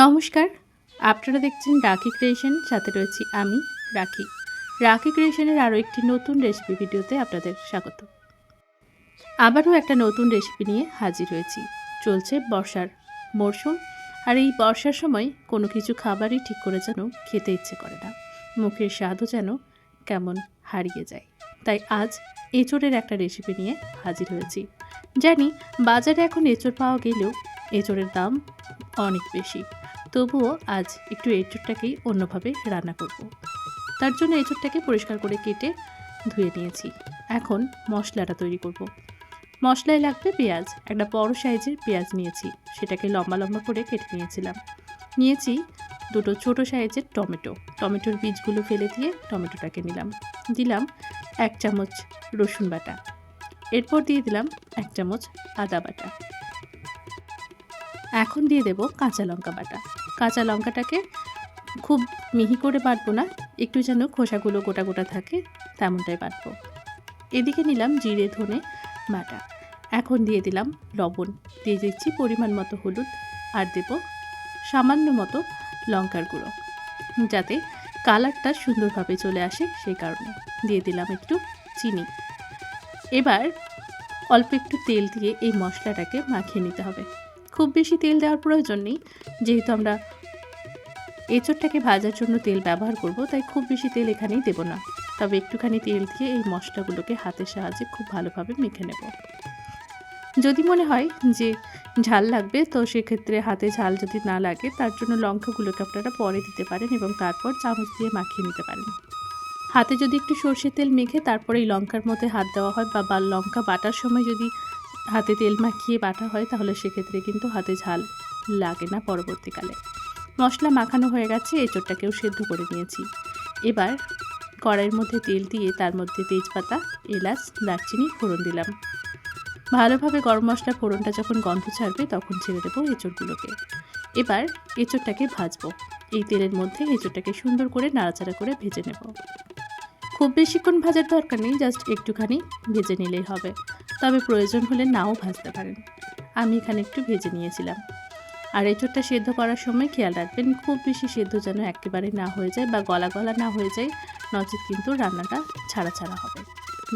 নমস্কার, আপনারা দেখছেন রাখি ক্রিয়েশন, সাথে রয়েছি আমি, রাখি। রাখি ক্রিয়েশনের আরও একটি নতুন রেসিপি ভিডিওতে আপনাদের স্বাগত। আবারও একটা নতুন রেসিপি নিয়ে হাজির হয়েছি। চলছে বর্ষার মরশুম, আর এই বর্ষার সময় কোনো কিছু খাবারই ঠিক করে যেন খেতে ইচ্ছে করে না। মুখের স্বাদও যেন কেমন হারিয়ে যায়। তাই আজ এঁচড়ের একটা রেসিপি নিয়ে হাজির হয়েছি। জানি বাজারে এখন এঁচড় পাওয়া গেলেও এঁচড়ের দাম অনেক বেশি। তবুও আজ একটু এঁচড়টাকেই অন্যভাবে রান্না করব। তার জন্য এঁচড়টাকে পরিষ্কার করে কেটে ধুয়ে নিয়েছি। এখন মশলাটা তৈরি করব। মশলায় লাগবে পেঁয়াজ। একটা বড় সাইজের পেঁয়াজ নিয়েছি। সেটাকে লম্বা লম্বা করে কেটে নিয়েছিলাম। নিয়েছি দুটো ছোট সাইজের টমেটো। টমেটোর বীজগুলো ফেলে দিয়ে টমেটোটাকে নিলাম। দিলাম এক চামচ রসুন বাটা। এরপর দিয়ে দিলাম এক চামচ আদা বাটা। এখন দিয়ে দেব কাঁচা লঙ্কা বাটা। কাঁচা লঙ্কাটাকে খুব মিহি করে বাটবো না, একটু যেন খোসাগুলো গোটা গোটা থাকে, তেমনটাই বাটবো। এদিকে নিলাম জিরে, ধনে বাটা। এখন দিয়ে দিলাম লবণ। দিয়ে দিচ্ছি পরিমাণ মতো হলুদ আর দেব সামান্য মতো লঙ্কার গুঁড়ো, যাতে কালারটা সুন্দরভাবে চলে আসে সেই কারণে। দিয়ে দিলাম একটু চিনি। এবার অল্প একটু তেল দিয়ে এই মশলাটাকে মাখিয়ে নিতে হবে। খুব বেশি তেল দেওয়ার প্রয়োজন নেই। যেহেতু আমরা এঁচড়টাকে ভাজার জন্য তেল ব্যবহার করব, তাই খুব বেশি তেল এখানেই দেব না। তবে একটুখানি তেল দিয়ে এই মশলাগুলোকে হাতের সাহায্যে খুব ভালোভাবে মেখে নেব। যদি মনে হয় যে ঝাল লাগবে, তো সেক্ষেত্রে হাতে ঝাল যদি না লাগে, তার জন্য লঙ্কাগুলোকে আপনারা পরে দিতে পারেন এবং তারপর চামচ দিয়ে মাখিয়ে নিতে পারেন। হাতে যদি একটু সর্ষের তেল মেখে তারপরে এই লঙ্কার মধ্যে হাত দেওয়া হয় বা লঙ্কা বাটার সময় যদি হাতে তেল মাখিয়ে বাটা হয়, তাহলে সেক্ষেত্রে কিন্তু হাতে ঝাল লাগে না পরবর্তীকালে। মশলা মাখানো হয়ে গেছে, এঁচড়টাকেও সেদ্ধ করে নিয়েছি। এবার কড়াইয়ের মধ্যে তেল দিয়ে তার মধ্যে তেজপাতা, এলাচ, দারচিনি, ফোড়ন দিলাম। ভালোভাবে গরম মশলা ফোড়নটা যখন গন্ধ ছাড়বে, তখন ছেড়ে দেবো এঁচড়গুলোকে। এবার এঁচড়টাকে ভাজবো। এই তেলের মধ্যে এঁচড়টাকে সুন্দর করে নাড়াচাড়া করে ভেজে নেব। খুব বেশিক্ষণ ভাজার দরকার নেই, জাস্ট একটুখানি ভেজে নিলেই হবে। তবে প্রয়োজন হলে নাও ভাজতে পারেন। আমি এখানে একটু ভেজে নিয়েছিলাম। আর এঁচড়টা সেদ্ধ করার সময় খেয়াল রাখবেন, খুব বেশি সেদ্ধ যেন একেবারে না হয়ে যায় বা গলা গলা না হয়ে যায়, নচেত কিন্তু রান্নাটা ছাড়া ছাড়া হবে।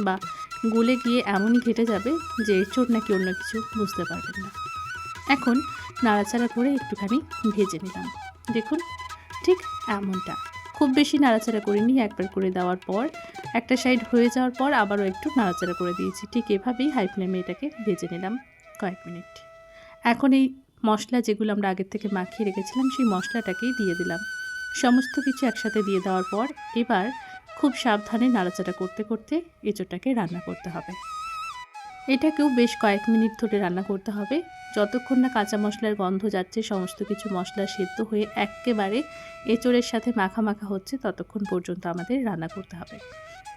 বা গুলে গিয়ে এমনই ঘেটে যাবে যে এঁচড় নাকি অন্য কিছু বুঝতে পারবেন না। এখন নাড়াচাড়া করে একটুখানি ভেজে নিলাম। দেখুন, ঠিক এমনটা। খুব বেশি নাড়াচাড়া করিনি, একবার করে দেওয়ার পর। একটা সাইড হয়ে যাওয়ার পর আবারও একটু নাড়াচাড়া করে দিয়েছি। ঠিক এভাবেই হাই ফ্লেমে এটাকে ভেজে নিলাম কয়েক মিনিট। এখন এই মশলা যেগুলো আমরা আগের থেকে মাখিয়ে রেখেছিলাম, সেই মশলাটাকেই দিয়ে দিলাম। সমস্ত কিছু একসাথে দিয়ে দেওয়ার পর এবার খুব সাবধানে নাড়াচাড়া করতে করতে এঁচোড়টাকে রান্না করতে হবে। এটাকেও বেশ কয়েক মিনিট ধরে রান্না করতে হবে। যতক্ষণ না কাঁচা মশলার গন্ধ যাচ্ছে, সমস্ত কিছু মশলা সেদ্ধ হয়ে একেবারে এঁচড়ের সাথে মাখা মাখা হচ্ছে, ততক্ষণ পর্যন্ত আমাদের রান্না করতে হবে।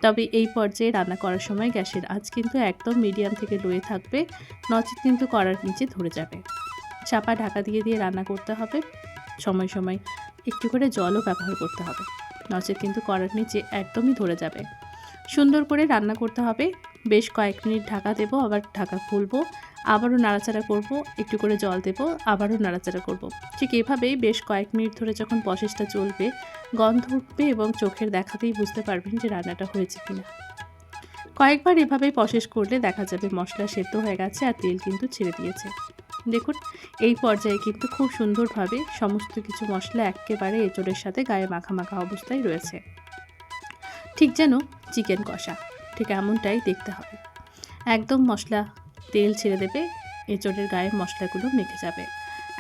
তবে এই পর্যায়ে রান্না করার সময় গ্যাসের আঁচ কিন্তু একদম মিডিয়াম থেকে লোয়ে থাকবে নচেত কিন্তু কড়ার নিচে ধরে যাবে। চাপা ঢাকা দিয়ে দিয়ে রান্না করতে হবে। সময় সময় একটু করে জলও ব্যবহার করতে হবে নচেত কিন্তু কড়ার নিচে একদমই ধরে যাবে। সুন্দর করে রান্না করতে হবে। বেশ কয়েক মিনিট ঢাকা দেবো, আবার ঢাকা খুলবো, আবারও নাড়াচাড়া করব, একটু করে জল দেবো, আবারও নাড়াচাড়া করব। ঠিক এভাবেই বেশ কয়েক মিনিট ধরে যখন প্রসেসটা চলবে, গন্ধ উঠবে এবং চোখের দেখাতেই বুঝতে পারবেন যে রান্নাটা হয়েছে কিনা। কয়েকবার এভাবেই প্রসেস করলে দেখা যাবে মশলা সেদ্ধ হয়ে গেছে আর তেল কিন্তু ছেড়ে দিয়েছে। দেখুন, এই পর্যায়ে কিন্তু খুব সুন্দরভাবে সমস্ত কিছু মশলা একেবারে এঁচড়ের সাথে গায়ে মাখা মাখা অবস্থায় রয়েছে। ঠিক যেন চিকেন কষা। ঠিক এমনটাই দেখতে হবে। একদম মশলা, তেল ছেড়ে দেবে, এঁচড়ের গায়ে মশলাগুলো মেখে যাবে।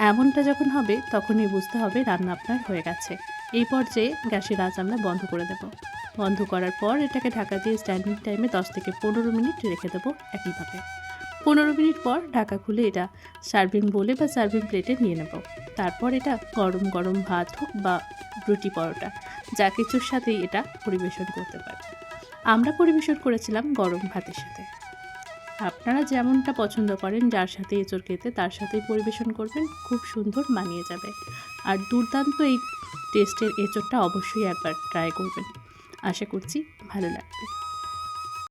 এমনটা যখন হবে, তখনই বুঝতে হবে রান্না আপনার হয়ে গেছে। এই পর্যায়ে গ্যাসের আঁচ আমরা বন্ধ করে দেব। বন্ধ করার পর এটাকে ঢাকা দিয়ে স্ট্যান্ডিং টাইমে দশ থেকে পনেরো মিনিট রেখে দেবো একইভাবে। পনেরো মিনিট পর ঢাকা খুলে এটা সার্ভিং বলে বা সার্ভিং প্লেটে নিয়ে নেব। তারপর এটা গরম গরম ভাত হোক বা রুটি পরোটা, যা কিছুর সাথেই এটা পরিবেশন করতে পারে। আমরা পরিবেশন করেছিলাম গরম ভাতের সাথে। আপনারা যেমনটা পছন্দ করেন, যার সাথে এঁচড় খেতে, তার সাথেই পরিবেশন করবেন, খুব সুন্দর মানিয়ে যাবে। আর দুর্দান্ত এই টেস্টের এঁচড়টা অবশ্যই একবার ট্রাই করবেন। আশা করছি ভালো লাগবে।